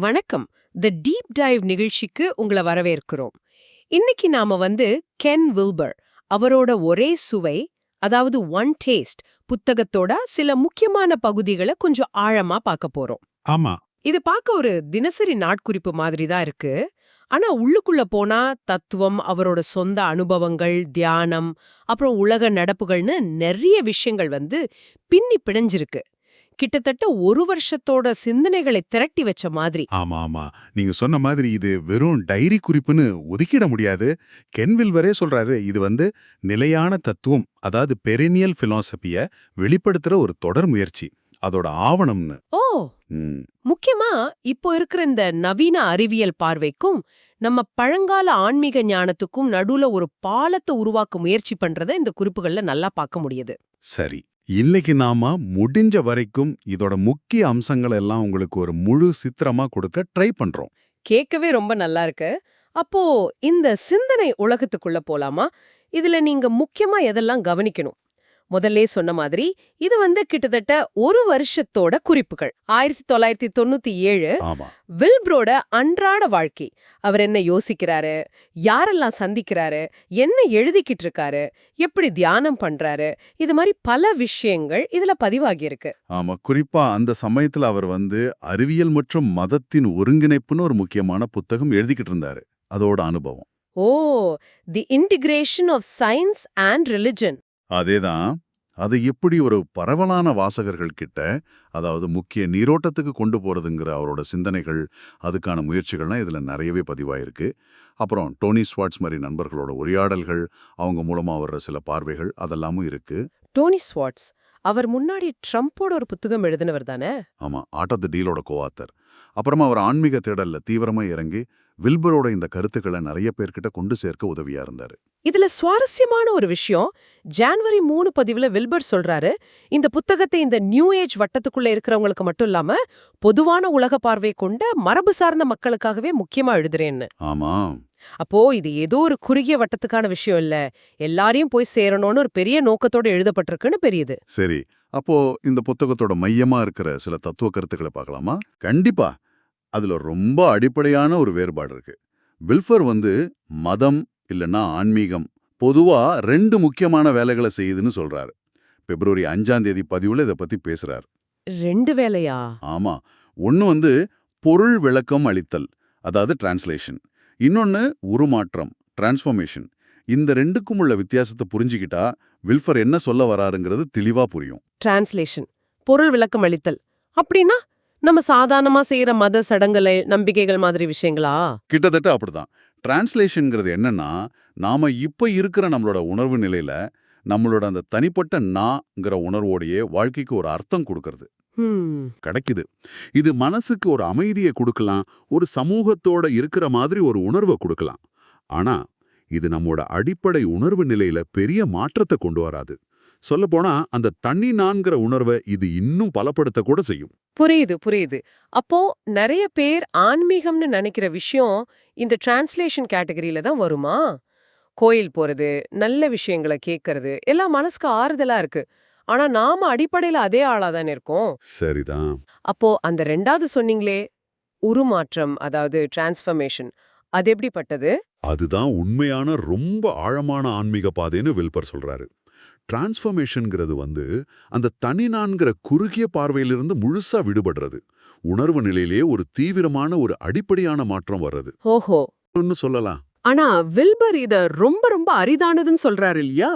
வணக்கம். The deep dive நிகழ்ச்சிக்கு உங்களை வரவேற்கிறோம். இன்னைக்கு நாம வந்து கென் வில்பர் அவரோட ஒரே சுவை அதாவது ஒன் டேஸ்ட் புத்தகத்தோட சில முக்கியமான பகுதிகளை கொஞ்சம் ஆழமா பார்க்க போறோம். ஆமா. இது பார்க்க ஒரு தினசரி நாட்குறிப்பு மாதிரி தான் இருக்கு. ஆனா உள்ளுக்குள்ள போனா தத்துவம் அவரோட சொந்த அனுபவங்கள் தியானம் அப்புறம் உலக நடப்புகள்னு நிறைய விஷயங்கள் வந்து பின்னி பிணைஞ்சிருக்கு. கிட்டத்தட்ட ஒரு வருஷத்தோட சிந்தனைகளை திரட்டி வச்ச மாதிரி. ஆமா ஆமா. நீங்க சொன்ன மாதிரி இது வெறும் டைரி குறிப்புன்னு ஒதுக்கிட முடியாது. கென் வில்வரே சொல்றாரு இது வந்து நிலையான தத்துவம் அதாவது பெரினியல் பிலாசபிய வெளிப்படுத்துற ஒரு தொடர் முயற்சி அதோட ஆவணம்னு. ஓ! முக்கியமா இப்போ இருக்கிற இந்த நவீன அறிவியல் பார்வைக்கும் நம்ம பழங்கால ஆன்மீக ஞானத்துக்கும் நடுவுல ஒரு பாலத்தை உருவாக்க முயற்சி பண்றத இந்த குறிப்புகள்ல நல்லா பார்க்க முடியுது. சரி. இன்னைக்கு நாம முடிஞ்ச வரைக்கும் இதோட முக்கிய அம்சங்கள் எல்லாம் உங்களுக்கு ஒரு முழு சித்திரமா கொடுக்க ட்ரை பண்றோம். கேட்கவே ரொம்ப நல்லா இருக்கு. அப்போ இந்த சிந்தனை உலகத்துக்குள்ள போலாமா? இதுல நீங்க முக்கியமா எதெல்லாம் கவனிக்கணும்? முதல்லே சொன்ன மாதிரி இது வந்து கிட்டத்தட்ட ஒரு வருஷத்தோட குறிப்புகள். ஆயிரத்தி தொள்ளாயிரத்தி தொண்ணூத்தி ஏழு வில்ப்ரோட அன்றாட வாழ்க்கை. அவர் என்ன யோசிக்கிறாரு? யாரெல்லாம் சந்திக்கிறாரு? என்ன எழுதிக்கிட்டு இருக்காரு? எப்படி தியானம் பண்றாரு? இது மாதிரி பல விஷயங்கள் இதுல பதிவாகியிருக்கு ஆமா குறிப்பா அந்த சமயத்துல அவர் வந்து அறிவியல் மற்றும் மதத்தின் ஒருங்கிணைப்புன்னு ஒரு முக்கியமான புத்தகம் எழுதிக்கிட்டு இருந்தாரு. அதோட அனுபவம். ஓ the integration of science and religion. அதேதான் அது எப்படி ஒரு பரவலான வாசகர்கள் கிட்ட அதாவது முக்கிய நீரோட்டத்துக்கு கொண்டு போறதுங்கிற அவரோட சிந்தனைகள் அதுக்கான முயற்சிகள்லாம் இதுல நிறையவே பதிவாயிருக்கு. அப்புறம் டோனி ஸ்வாட்ஸ் மாதிரி நண்பர்களோட உரையாடல்கள் அவங்க மூலமா வர்ற சில பார்வைகள் அதெல்லாமும் இருக்கு. டோனி ஸ்வாட்ஸ் அவர் முன்னாடி ட்ரம்போட ஒரு புத்தகம் எழுதினவர் தானே? ஆமா ஆர்ட் ஆஃப் த டீலோட கோவாத்தர் அப்புறமா அவர் ஆன்மீக தேடல்ல தீவிரமா இறங்கி வில்பரோட இந்த கருத்துக்களை நிறைய பேர்கிட்ட கொண்டு சேர்க்க உதவியா இருந்தாரு. இதுல சுவாரஸ்யமான ஒரு விஷயம் ஜான்வரி மூணு பதிவுல வில்பர் சொல்றாரு இந்த புத்தகத்தை இந்த நியூ ஏஜ் வட்டத்துக்குள்ள இருக்கிறவங்களுக்கு மட்டும் இல்லாம பொதுவான உலக பார்வை கொண்ட மரபு சார்ந்த மக்களுக்காகவே முக்கியமா எழுதுறேன்னு. ஆமா. அப்போ இது ஏதோ ஒரு குறுகிய வட்டத்துக்கான விஷயம் இல்ல எல்லாரையும் போய் சேரணும்னு ஒரு பெரிய நோக்கத்தோட எழுதப்பட்டிருக்குன்னு பெரியது. சரி அப்போ இந்த புத்தகத்தோட மையமா இருக்கிற சில தத்துவ கருத்துக்களை பார்க்கலாமா? கண்டிப்பா. அதுல ரொம்ப அடிப்படையான ஒரு வேறுபாடு இருக்கு. வில்ஃபர் வந்து மதம் இல்லைன்னா ஆன்மீகம் பொதுவா ரெண்டு முக்கியமான வேலைகளை செய்யுதுன்னு சொல்றாரு. பிப்ரவரி அஞ்சாம் தேதி பதிவுல இதை பத்தி பேசுறாரு. ரெண்டு வேலையா? ஆமா. ஒன்னு வந்து பொருள் விளக்கம் அளித்தல் அதாவது டிரான்ஸ்லேஷன் இன்னொன்னு உருமாற்றம் டிரான்ஸ்ஃபர்மேஷன் இந்த ரெண்டுக்கும் உள்ள வித்தியாசத்தை புரிஞ்சுக்கிட்டா வில்ஃபர் என்ன சொல்ல வராருங்கிறது தெளிவா புரியும். டிரான்ஸ்லேஷன் பொருள் விளக்கம் அளித்தல். அப்படின்னா நம்ம சாதாரணமா செய்யற மத சடங்குகளை நம்பிக்கைகள் மாதிரி விஷயங்களா? கிட்டத்தட்ட அப்படிதான். டிரான்ஸ்லேஷன்ங்கிறது என்னன்னா நாம இப்ப இருக்கிற நம்மளோட உணர்வு நிலையில நம்மளோட அந்த தனிப்பட்ட நாங்கிற உணர்வோடையே வாழ்க்கைக்கு ஒரு அர்த்தம் கொடுக்கறது. கிடைக்குது. இது மனசுக்கு ஒரு அமைதியை கொடுக்கலாம் ஒரு சமூகத்தோட இருக்கிற மாதிரி ஒரு உணர்வை கொடுக்கலாம். ஆனா இது நம்மோட அடிப்படை உணர்வு நிலையில பெரிய மாற்றத்தை கொண்டு வராது. சொல்லப்போனா அந்த தண்ணி நான்கிற உணர்வை இது இன்னும் பலப்படுத்த கூட செய்யும். புரியுது புரியுது. அப்போ நிறைய பேர் ஆன்மீகம்னு நினைக்கிற விஷயம் இந்த டிரான்ஸ்லேஷன் கேட்டகரியில தான் வருமா? கோயில் போறது நல்ல விஷயங்களை கேட்கறது எல்லாம் மனசுக்கு ஆறுதலா இருக்கு. ஆனா நாம அடிப்படையில அதே ஆளா தானே இருக்கோம். சரிதான். அப்போ அந்த ரெண்டாவது சொன்னீங்களே உருமாற்றம் அதாவது டிரான்ஸ்ஃபர்மேஷன் அது எப்படிப்பட்டது? அதுதான் உண்மையான ரொம்ப ஆழமான ஆன்மீக பாதைன்னு வில்பர் சொல்றாரு. டிரான்ஸ்ஃபர்மேஷன்ங்கிறது வந்து அந்த தனி நான்கிற குறுகிய பார்வையிலிருந்து முழுசா விடுபடுறது. உணர்வு நிலையிலேயே ஒரு தீவிரமான ஒரு அடிப்படையான மாற்றம் வர்றது. ஓஹோ. ஒன்னு சொல்லலாம். ஆனா வில்பர் இத ரொம்ப ரொம்ப அரிதானதுன்னு சொல்றாரு இல்லையா?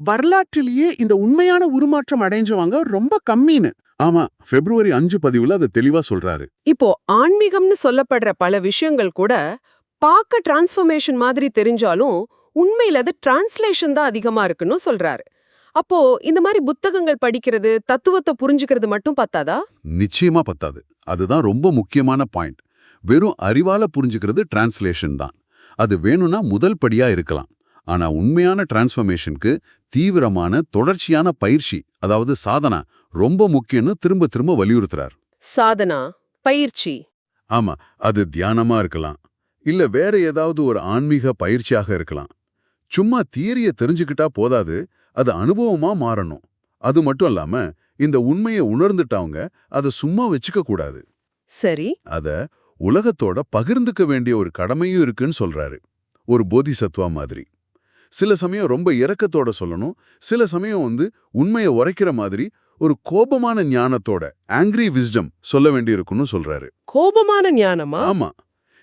வரலாற்றிலேயே இந்த உண்மையான உருமாற்றம் அடைஞ்சவங்க ரொம்ப கம்மின்னு. ஆமா பிப்ரவரி அஞ்சு பதிவுல அதை தெளிவா சொல்றாரு. இப்போ ஆன்மீகம்னு சொல்லப்படுற பல விஷயங்கள் கூட பார்க்க டிரான்ஸ்ஃபர்மேஷன் மாதிரி தெரிஞ்சாலும் உண்மையில அது டிரான்ஸ்லேஷன் தான் அதிகமா இருக்குன்னு சொல்றாரு. அப்போ இந்த மாதிரி புத்தகங்கள் படிக்கிறது தத்துவத்தை புரிஞ்சுக்கிறது மட்டும் பத்தாதா? நிச்சயமா பத்தாது. அதுதான் ரொம்ப முக்கியமான பாயிண்ட். வெறும் அறிவால புரிஞ்சுக்கிறது டிரான்ஸ்லேஷன் தான். அது வேணும்னா முதல் படியா இருக்கலாம். ஆனா உண்மையான டிரான்ஸ்ஃபர்மேஷனுக்கு தீவிரமான தொடர்ச்சியான பயிற்சி அதாவது சாதனா ரொம்ப முக்கியம்னு திரும்ப திரும்ப வலியுறுத்துறார். சாதனா? பயிற்சி? ஆமா அது தியானமா இருக்கலாம். இல்ல வேற ஏதாவது ஒரு ஆன்மீக பயிற்சியாக இருக்கலாம். சும்மா தியரிய தெரிஞ்சுக்கிட்டா போதாது. அது அனுபவமா மாறணும். அது மட்டும் இல்லாம இந்த உண்மையை உணர்ந்துட்டவங்க அதை சும்மா வச்சுக்க கூடாது. சரி. அத உலகத்தோட பகிர்ந்துக்க வேண்டிய ஒரு கடமையும் இருக்குன்னு சொல்றாரு. ஒரு போதிசத்வா மாதிரி. சில சமயம் ரொம்ப இரக்கத்தோட சொல்லணும். சில சமயம் வந்து உண்மையை உரைக்கிற மாதிரி ஒரு கோபமான ஞானத்தோட ஆங்கிரி விஸ்டம் சொல்ல வேண்டியிருக்குன்னு சொல்றாரு. கோபமான ஞானமா? ஆமா.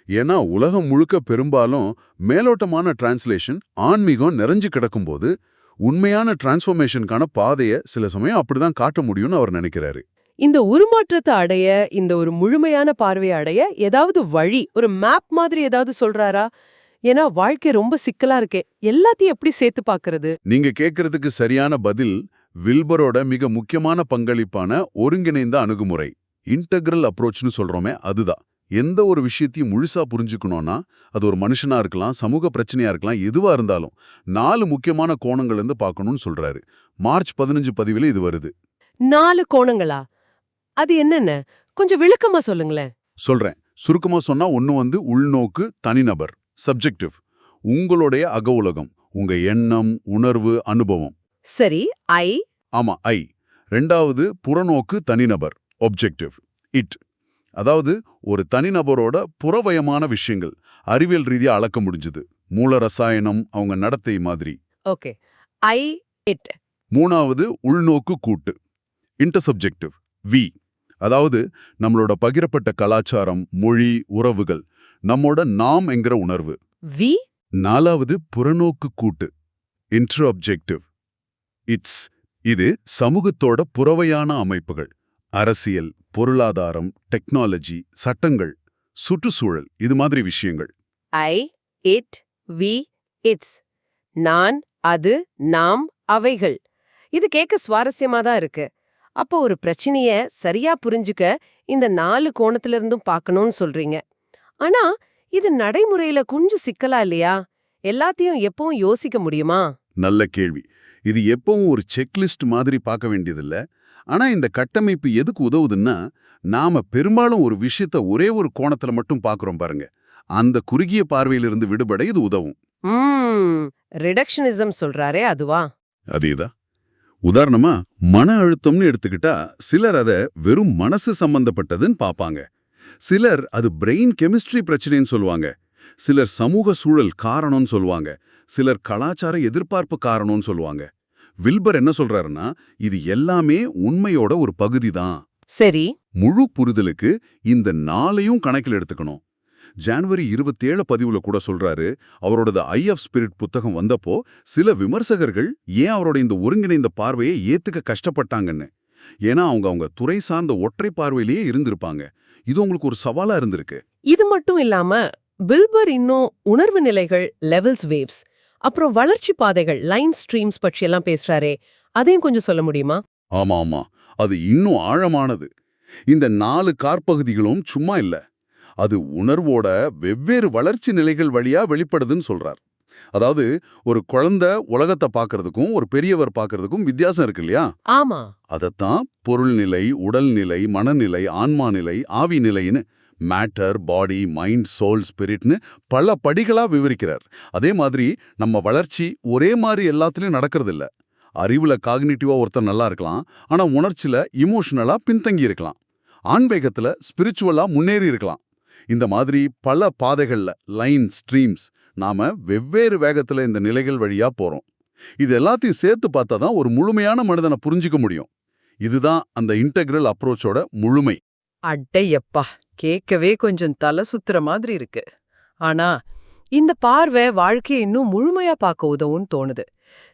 ஏன்னா உலகம் முழுக்க பெரும்பாலும் மேலோட்டமான டிரான்ஸ்லேஷன் ஆன்மீகம் நிறைஞ்சு கிடக்கும்போது உண்மையான டிரான்ஸ்ஃபர்மேஷனுக்கான பாதையை சில சமயம் அப்படிதான் காட்ட முடியும்னு அவர் நினைக்கிறாரு. இந்த உருமாற்றத்தை அடைய இந்த ஒரு முழுமையான பார்வையை அடைய ஏதாவது வழி ஒரு மேப் மாதிரி ஏதாவது சொல்றாரா? ஏன்னா வாழ்க்கை ரொம்ப சிக்கலா இருக்கே. எல்லாத்தையும் எப்படி சேர்த்து பாக்குறது நீங்க கேட்கறதுக்கு சரியான பதில் வில்பரோட மிக முக்கியமான பங்களிப்பான ஒருங்கிணைந்த அணுகுமுறை இன்டகிரல் அப்ரோச்னு சொல்றோமே அதுதான். எந்த ஒரு விஷயத்தையும் முழுசா புரிஞ்சுக்கணும்னா அது ஒரு மனுஷனா இருக்கலாம் சமூக பிரச்சனையா இருக்கலாம் எதுவா இருந்தாலும் நாலு முக்கியமான கோணங்கள்ல இருந்து பார்க்கணும்னு சொல்றாரு. மார்ச் பதினஞ்சு பதிவுல இது வருது. நாலு கோணங்களா? அது என்னென்ன? கொஞ்சம் விளக்கமா சொல்லுங்களேன். சொல்றேன். சுருக்கமா சொன்னா ஒன்னு வந்து உள்நோக்கு தனிநபர். சப்ஜெக்டிவ் உங்களுடைய அக உலகம் உங்க எண்ணம் உணர்வு அனுபவம். சரி ஐ ஆமா ஐ ரெண்டாவது புறநோக்கு தனிநபர். ஒப்ஜெக்டிவ் இட் அதாவது ஒரு தனிநபரோட புறவயமான விஷயங்கள் அறிவியல் ரீதியா அளக்க முடிஞ்சுது. மூல ரசாயனம் அவங்க நடத்தை மாதிரி. ஓகே. ஐ இட் மூணாவது உள்நோக்கு கூட்டு. இன்டர்சப்ஜெக்டிவ் வி அதாவது நம்மளோட பகிரப்பட்ட கலாச்சாரம் மொழி உறவுகள் நம்மோட நாம் என்கிற உணர்வு. வி நாலாவது புறநோக்கு கூட்டு. இன்ட்ரோப்ஜெக்டிவ் இட்ஸ் இது சமூகத்தோட புறவையான அமைப்புகள். அரசியல். பொருளாதாரம் டெக்னாலஜி சட்டங்கள் சுற்றுச்சூழல் இது மாதிரி விஷயங்கள். ஐ இட் வி இட்ஸ் நான் அது நாம் அவைகள். இது கேட்க சுவாரஸ்யமா தான் இருக்கு. அப்போ ஒரு பிரச்சனைய சரியா புரிஞ்சுக்க இந்த நாலு கோணத்துல இருந்தும் பார்க்கணும்னு சொல்றீங்க. ஆனா இது நடைமுறையில கொஞ்சம் சிக்கலா இல்லையா? எல்லாத்தையும் எப்பவும் யோசிக்க முடியுமா? நல்ல கேள்வி. இது எப்பவும் ஒரு செக்லிஸ்ட் மாதிரி பார்க்க வேண்டியதில்ல. ஆனா இந்த கட்டமைப்பு எதுக்கு உதவுதுன்னா நாம பெரும்பாலும் ஒரு விஷயத்த ஒரே ஒரு கோணத்துல மட்டும் பார்க்கறோம் பாருங்க. அந்த குறுகிய பார்வையிலிருந்து விடுபட இது உதவும். ரிடக்ஷனிசம் சொல்றாரே அதுவா? அதேதான். உதாரணமா மன அழுத்தம்னு எடுத்துக்கிட்டா சிலர் அத வெறும் மனசு சம்பந்தப்பட்டதுன்னு பாப்பாங்க. சிலர் அது பிரெயின் கெமிஸ்ட்ரி பிரச்சனைன்னு சொல்லுவாங்க. சிலர் சமூக சூழல் காரணம்னு சொல்லுவாங்க. சிலர் கலாச்சார எதிர்பார்ப்பு காரணம்னு சொல்லுவாங்க. வில்பர் என்ன சொல்றாருன்னா இது எல்லாமே உண்மையோட ஒரு பகுதி தான் சரி. முழு புரிதலுக்கு இந்த நாளையும் கணக்கில் எடுத்துக்கணும். ஜான்வரி இருபத்தேழு பதிவுல கூட சொல்றாரு அவரோடது ஐ ஆஃப் ஸ்பிரிட் புத்தகம் வந்தப்போ சில விமர்சகர்கள் ஏன் அவரோட இந்த ஒருங்கிணைந்த பார்வையை ஏத்துக்க கஷ்டப்பட்டாங்கன்னு. ஏன்னா அவங்க அவங்க துறை சார்ந்த ஒற்றை பார்வையிலேயே இருந்திருப்பாங்க. இது உங்களுக்கு ஒரு சவாலா இருந்திருக்கு. இது மட்டும் இல்லாம பில்பர் இன்னும் உணர்வு நிலைகள் லெவல்ஸ் வேவ்ஸ் அப்புறம் வளர்ச்சி பாதைகள் லைன் ஸ்ட்ரீம்ஸ் பற்றியெல்லாம் பேசுறாரே. அதையும் கொஞ்சம் சொல்ல முடியுமா? ஆமா ஆமா. அது இன்னும் ஆழமானது. இந்த நாலு காற்பகுதிகளும் சும்மா இல்ல. அது உணர்வோட வெவ்வேறு வளர்ச்சி நிலைகள் வழியா வெளிப்படுதுன்னு சொல்றார். அதாவது ஒரு குழந்தை உலகத்தை பார்க்கறதுக்கும் ஒரு பெரியவர் பார்க்கறதுக்கும் வித்தியாசம் இருக்கு இல்லையா? ஆமா. அதத்தான் பொருள்நிலை உடல்நிலை மனநிலை ஆன்மா நிலை ஆவி நிலைன்னு மேட்டர் பாடி மைண்ட் சோல் ஸ்பிரிட்னு பல படிகளா விவரிக்கிறார். அதே மாதிரி நம்ம வளர்ச்சி ஒரே மாதிரி எல்லாத்துலயும் நடக்கிறதில்ல. அறிவுல காக்னிட்டிவா ஒருத்தர் நல்லா இருக்கலாம். ஆனா உணர்ச்சியில் இமோஷனலா பின்தங்கி இருக்கலாம். ஆன்மீகத்துல ஸ்பிரிச்சுவலா முன்னேறி இருக்கலாம். இந்த மாதிரி பல பாதைகள்ல லைன் ஸ்ட்ரீம்ஸ் நாம வெவ்வேறு வேகத்துல இந்த நிலைகள் வழியா போறோம். இது எல்லாத்தையும் சேர்த்து பார்த்தா தான் ஒரு முழுமையான மனிதனை புரிஞ்சிக்க முடியும். இதுதான் அந்த இன்டெக்ரல் அப்ரோச்சோட முழுமை. அட்டையப்பா கேட்கவே கொஞ்சம் தலை சுத்துற மாதிரி இருக்கு. ஆனா இந்த பார்வை வாழ்க்கையை இன்னும் முழுமையா பார்க்க உதவும்னு தோணுது.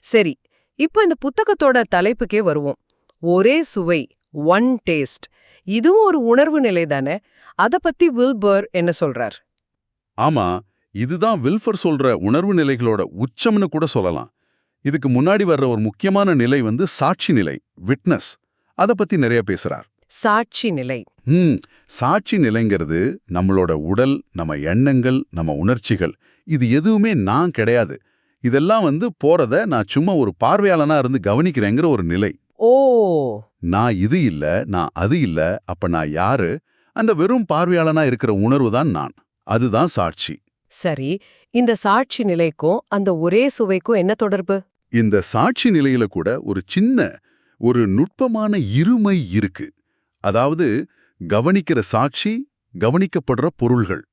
சரி இப்போ இந்த புத்தகத்தோட தலைப்புக்கே வருவோம். ஒரே சுவை ஒன் டேஸ்ட் இதுவும் ஒரு உணர்வு நிலை தானே? அத பத்தி வில்பர் என்ன சொல்றார்? ஆமா இதுதான் வில்ஃபர் சொல்ற உணர்வு நிலைகளோட உச்சம்னு கூட சொல்லலாம். இதுக்கு முன்னாடி வர்ற ஒரு முக்கியமான நிலை வந்து சாட்சி நிலை விட்னஸ் அத பத்தி நிறைய பேசுறார். சாட்சி நிலை. ம் சாட்சி நிலைங்கிறது நம்மளோட உடல் நம்ம எண்ணங்கள் நம்ம உணர்ச்சிகள். இது எதுவுமே நான் கிடையாது. இதெல்லாம் வந்து போறத நான் சும்மா ஒரு பார்வையாளனா இருந்து கவனிக்கிறேங்கிற ஒரு நிலை. ஓ! நான் இது இல்ல நான் அது இல்ல அப்ப நான் யாரு? அந்த வெறும் பார்வையாளனா இருக்கிற உணர்வு தான் நான். அதுதான் சாட்சி. சரி இந்த சாட்சி நிலைக்கும் அந்த ஒரே சுவைக்கும் என்ன தொடர்பு? இந்த சாட்சி நிலையில கூட ஒரு சின்ன ஒரு நுட்பமான இருமை இருக்கு. அதாவது கவனிக்கிற சாட்சி கவனிக்கப்படுற பொருள்கள்.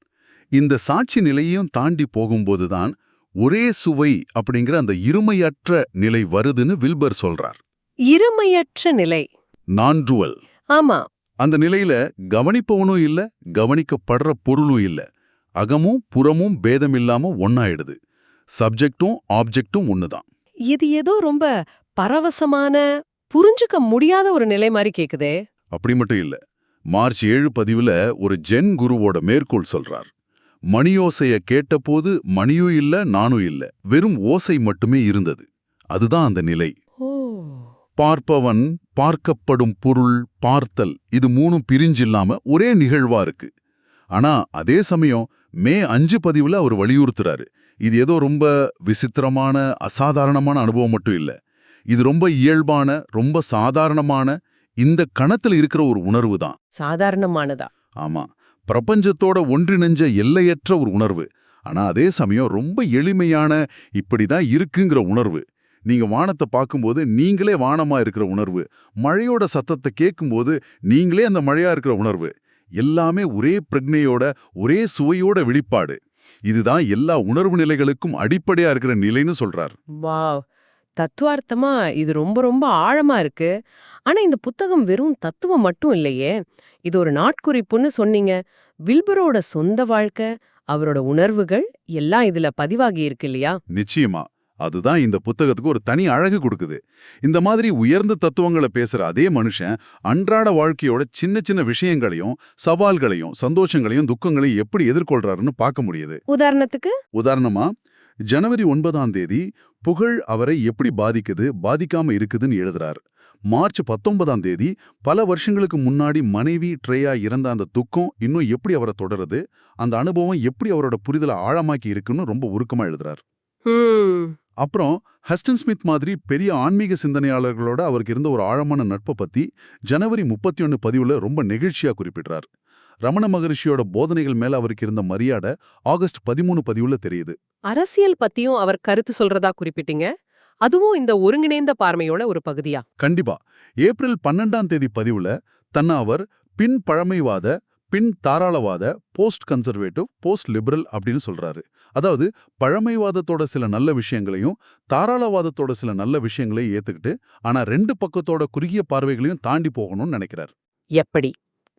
இந்த சாட்சி நிலையையும் தாண்டி போகும்போதுதான் ஒரே சுவை அப்படிங்கிற அந்த இருமையற்ற நிலை வருதுன்னு வில்பர் சொல்றார். இருமையற்ற நிலை. நான்டுவல் ஆமா. அந்த நிலையில கவனிப்பவனும் இல்ல கவனிக்கப்படுற பொருளும் இல்ல. அகமும் புறமும் பேதம் இல்லாம ஒன்னாயிடுது சப்ஜெக்டும் ஆப்ஜெக்டும் ஒண்ணுதான். இது ஏதோ ரொம்ப பரவசமான புரிஞ்சுக்க முடியாத ஒரு நிலை மாதிரி கேக்குதே. அப்படி மட்டும் இல்ல. மார்ச் ஏழு பதிவுல ஒரு ஜென் குருவோட மேற்கோள் சொல்றார். மணியோசைய கேட்டபோது மணியும் இல்ல நானும் இல்ல. வெறும் ஓசை மட்டுமே இருந்தது. அதுதான் அந்த நிலை. பார்ப்பவன் பார்க்கப்படும் பொருள் பார்த்தல் இது மூணும் பிரிஞ்சில்லாம ஒரே நிகழ்வா இருக்கு. ஆனா அதே சமயம் மே அஞ்சு பதிவுல அவர் வலியுறுத்துறாரு. இது ஏதோ ரொம்ப விசித்திரமான அசாதாரணமான அனுபவம் மட்டும் இல்ல. இது ரொம்ப இயல்பான ரொம்ப சாதாரணமான இந்த கணத்துல இருக்கிற ஒரு உணர்வு தான் சாதாரணமானதா? ஆமா. பிரபஞ்சத்தோட ஒன்றிணைஞ்ச எல்லையற்ற ஒரு உணர்வு. ஆனா அதே சமயம் ரொம்ப எளிமையான இப்படிதான் இருக்குங்கிற உணர்வு. நீங்க வானத்தை பார்க்கும்போது நீங்களே வானமா இருக்கிற உணர்வு. மழையோட சத்தத்தை கேட்கும்போது நீங்களே அந்த மழையா இருக்கிற உணர்வு. எல்லாமே ஒரே பிரக்னையோட ஒரே சுவையோட வெளிப்பாடு. இதுதான் எல்லா உணர்வு நிலைகளுக்கும் அடிப்படையா இருக்கிற நிலைன்னு சொல்றார். தத்துவார்த்தமா இது ரொம்ப ரொம்ப ஆழமா இருக்கு. ஆனா இந்த புத்தகம் வெறும் தத்துவம் மட்டும் இல்லையே. இது ஒரு நாட்குறிப்புன்னு சொன்னீங்க. வில்பரோட சொந்த வாழ்க்கை அவரோட உணர்வுகள் எல்லாம் இதுல பதிவாகி இருக்கு இல்லையா? நிச்சயமா. அதுதான் இந்த புத்தகத்துக்கு ஒரு தனி அழகு கொடுக்குது. இந்த மாதிரி உயர்ந்த தத்துவங்களை பேசுற அதே மனுஷன் அன்றாட வாழ்க்கையோட சின்ன சின்ன விஷயங்களையும் சவால்களையும் சந்தோஷங்களையும் துக்கங்களையும் எப்படி எதிர்கொள்றாருன்னு பார்க்க முடியுது. உதாரணத்துக்கு? உதாரணமா ஜனவரி ஒன்பதாம் தேதி புகழ் அவரை எப்படி பாதிக்குது பாதிக்காம இருக்குதுன்னு எழுதுறார். மார்ச் பத்தொன்பதாம் தேதி பல வருஷங்களுக்கு முன்னாடி மனைவி ட்ரேயா இறந்த அந்த துக்கம் இன்னும் எப்படி அவரை தொடருது அந்த அனுபவம் எப்படி அவரோட புரிதலை ஆழமாக்கி இருக்குன்னு ரொம்ப உருக்கமா எழுதுறார். அப்புறம் ஹஸ்டன் ஸ்மித் மாதிரி பெரிய ஆன்மீக சிந்தனையாளர்களோட அவருக்கு இருந்த ஒரு ஆழமான நட்பை பத்தி ஜனவரி முப்பத்தி ஒன்று பதிவுல ரொம்ப நெகிழ்ச்சியா குறிப்பிடுறார். ரமண மகரிஷியோட போதனைகள் மேல அவருக்கு இருந்த மரியாதை ஆகஸ்ட் பதிமூணு பதிவுல தெரியுது. அரசியல் பத்தியும் அவர் கருத்து சொல்றதா குறிப்பிட்டீங்க. அதுவும் இந்த ஒருங்கிணைந்த பார்வையோட ஒரு பகுதியா? கண்டிப்பா. ஏப்ரல் பன்னெண்டாம் தேதி பதிவுல தன்னை அவர் பின் பழமைவாத பின் தாராளவாத போஸ்ட் கன்சர்வேட்டிவ் போஸ்ட் லிபரல் அப்படின்னு சொல்றாரு. அதாவது பழமைவாதத்தோட சில நல்ல விஷயங்களையும் தாராளவாதத்தோட சில நல்ல விஷயங்களையும் ஏத்துக்கிட்டு ஆனா ரெண்டு பக்கத்தோட குறுகிய பார்வைகளையும் தாண்டி போகணும்னு நினைக்கிறார். எப்படி?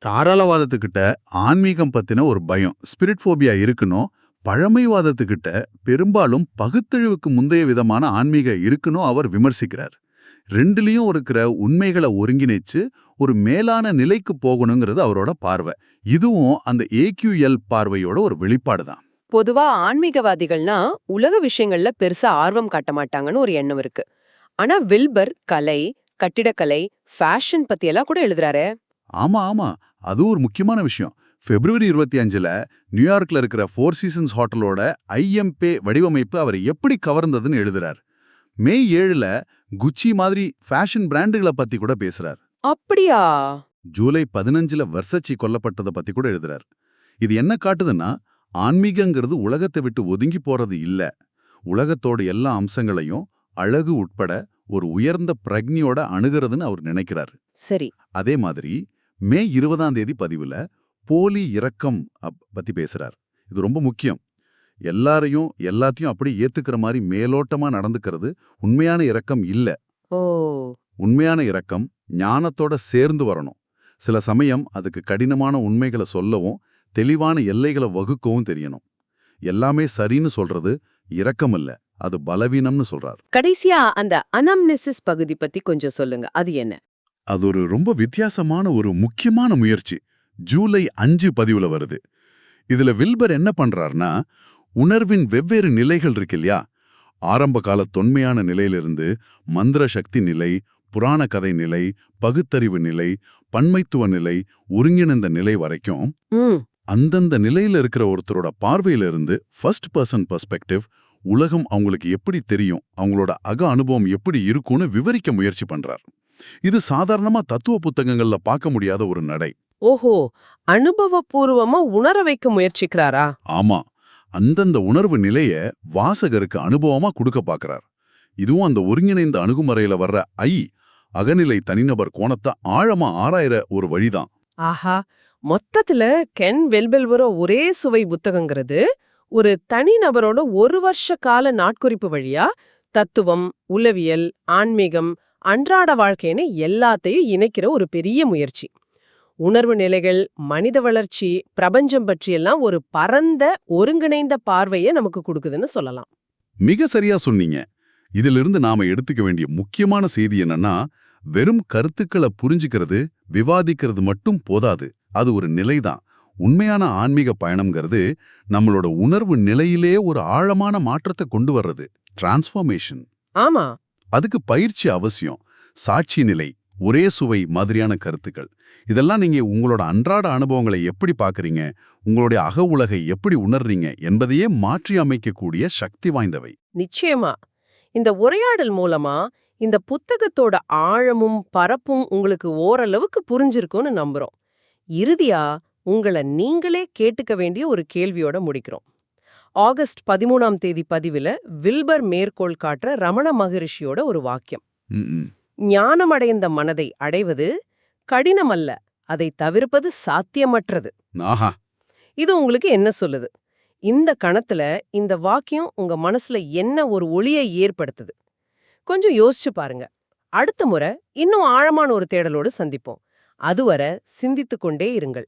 தாராளவாதத்துக்கிட்ட ஆன்மீகம் பத்தின ஒரு பயம் ஸ்பிரிட் ஃபோபியா இருக்கணும் பழமைவாதத்துக்கிட்ட பெரும்பாலும் பகுத்தறிவுக்கு முந்தைய விதமான ஆன்மீக இருக்கணும் அவர் விமர்சிக்கிறார். ரெண்டுலயும் இருக்கிற உண்மைகளை ஒருங்கிணைச்சு ஒரு மேலான நிலைக்கு போகணுங்கிறது அவரோட பார்வை. இதுவும் அந்த ஏக்யூஎல் பார்வையோட ஒரு வெளிப்பாடு தான். பொதுவா ஆன்மீகவாதிகள்னா உலக விஷயங்கள்ல பெருசா ஆர்வம் காட்ட மாட்டாங்கன்னு ஒரு எண்ணம் இருக்கு. ஆனா வில்பர் கலை கட்டிடக்கலை ஃபேஷன் பத்தி எல்லாம் கூட எழுதுறாரே. ஆமா ஆமா. அது ஒரு முக்கியமான விஷயம். பிப்ரவரி இருபத்தி அஞ்சுல நியூயார்க்ல இருக்கிற ஃபோர் சீசன்ஸ் ஹோட்டலோட ஐஎம்பே வடிவமைப்பு அவரை எப்படி கவர்ந்ததுன்னு எழுதுறார். மே ஏழுல குச்சி மாதிரி ஃபேஷன் பிராண்டுகளை பத்தி கூட பேசுறார். அப்படியா? ஜூலை பதினஞ்சுல வர்சச்சி கொல்லப்பட்டதை பத்தி கூட எழுதுறார். இது என்ன காட்டுதுன்னா ஆன்மீகங்கிறது உலகத்தை விட்டு ஒதுங்கி போறது இல்ல. உலகத்தோட எல்லா அம்சங்களையும் அழகு உட்பட ஒரு உயர்ந்த பிரக்ஞையோட அணுகிறதுன்னு அவர் நினைக்கிறார். சரி. அதே மாதிரி மே இருபதாம் தேதி பதிவுல போலி இரக்கம் அப்- பத்தி பேசுறார். இது ரொம்ப முக்கியம். எல்லாரையும் எல்லாத்தையும் அப்படி ஏத்துக்கிற மாதிரி மேலோட்டமா நடந்துக்கிறது உண்மையான இரக்கம் இல்ல. ஓ. உண்மையான இரக்கம் ஞானத்தோட சேர்ந்து வரணும். சில சமயம் அதுக்கு கடினமான உண்மைகளை சொல்லவும் தெளிவான எல்லைகளை வகுக்கவும் தெரியணும். எல்லாமே சரின்னு சொல்றது இரக்கம் இல்ல. அது பலவீனம்னு சொல்றார். கடைசியா அந்த அனம்னெசிஸ் பகுதி பத்தி கொஞ்சம் சொல்லுங்க. அது என்ன? அது ஒரு ரொம்ப வித்தியாசமான ஒரு முக்கியமான முயற்சி. ஜூலை அஞ்சு பதிவுல வருது. இதுல வில்பர் என்ன பண்றார்னா உணர்வின் வெவ்வேறு நிலைகள் இருக்கு இல்லையா? ஆரம்ப கால தொன்மையான நிலையிலிருந்து மந்திர சக்தி நிலை புராண கதை நிலை பகுத்தறிவு நிலை பன்மைத்துவ நிலை ஒருங்கிணைந்த நிலை வரைக்கும் அந்தந்த நிலையில இருக்கிற ஒருத்தரோட பார்வையில இருந்து ஃபர்ஸ்ட் பர்சன் பெர்ஸ்பெக்டிவ் உலகம் அவங்களுக்கு எப்படி தெரியும்? அவங்களோட அக அனுபவம் எப்படி இருக்கும்னு விவரிக்க முயற்சி பண்றார். இது சாதாரணமா தத்துவ புத்தகங்கள்ல பார்க்க முடியாத ஒரு நடை. ஓஹோ அனுபவபூர்வமா உணர வைக்க முயற்சிக்கிறாரா? ஆமா. அந்தந்த உணர்வு நிலைய வாசகருக்கு அனுபவமா கொடுக்க பார்க்கறார். இதுவும் அந்த ஒருங்கிணைந்த அணுகுமுறையில வர்ற ஐ அகநிலை தனிநபர் கோணத்தை ஆழமா ஆராயிற ஒரு வழிதான். ஆஹா மொத்தத்துல கென் வெல்பெல்வரோ ஒரே சுவை புத்தகங்கிறது. ஒரு தனிநபரோட ஒரு வருஷ கால நாட்குறிப்பு வழியா தத்துவம் உளவியல் ஆன்மீகம் அன்றாட வாழ்க்கைன்னு எல்லாத்தையும் இணைக்கிற ஒரு பெரிய முயற்சி. உணர்வு நிலைகள் மனித வளர்ச்சி பிரபஞ்சம் பற்றியெல்லாம் ஒரு பரந்த ஒருங்கிணைந்த பார்வையை நமக்கு கொடுக்குதுன்னு சொல்லலாம். மிக சரியா சொன்னீங்க. இதிலிருந்து நாம எடுத்துக்க வேண்டிய முக்கியமான செய்தி என்னன்னா வெறும் கருத்துக்களை புரிஞ்சுக்கிறது விவாதிக்கிறது மட்டும் போதாது. அது ஒரு நிலைதான். உண்மையான ஆன்மீக பயணம்ங்கிறது நம்மளோட உணர்வு நிலையிலே ஒரு ஆழமான மாற்றத்தை கொண்டு வர்றது. டிரான்ஸ்ஃபார்மேஷன் ஆமா. அதுக்கு பயிற்சி அவசியம். சாட்சி நிலை ஒரே சுவை மாதிரியான கருத்துக்கள். இதெல்லாம் நீங்க உங்களோட அன்றாட அனுபவங்களை எப்படி பார்க்குறீங்க? உங்களுடைய அக உலகை எப்படி உணர்றீங்க? என்பதையே மாற்றி அமைக்கக்கூடிய சக்தி வாய்ந்தவை. நிச்சயமா. இந்த உரையாடல் மூலமா இந்த புத்தகத்தோட ஆழமும் பரப்பும் உங்களுக்கு ஓரளவுக்கு புரிஞ்சிருக்கும்னு நம்புறோம். இறுதியா உங்களை நீங்களே கேட்டுக்க வேண்டிய ஒரு கேள்வியோட முடிக்கிறோம். ஆகஸ்ட் பதிமூணாம் தேதி பதிவுல வில்பர் மேற்கோள் காட்டுற ரமண மகரிஷியோட ஒரு வாக்கியம். ஞானமடைந்த மனதை அடைவது கடினமல்ல அதை தவிர்ப்பது சாத்தியமற்றது. இது உங்களுக்கு என்ன சொல்லுது? இந்த கணத்துல இந்த வாக்கியம் உங்க மனசுல என்ன ஒரு ஒளியை ஏற்படுத்துது? கொஞ்சம் யோசிச்சு பாருங்க. அடுத்த முறை இன்னும் ஆழமான ஒரு தேடலோடு சந்திப்போம். அதுவரை சிந்தித்துக் கொண்டே இருங்கள்.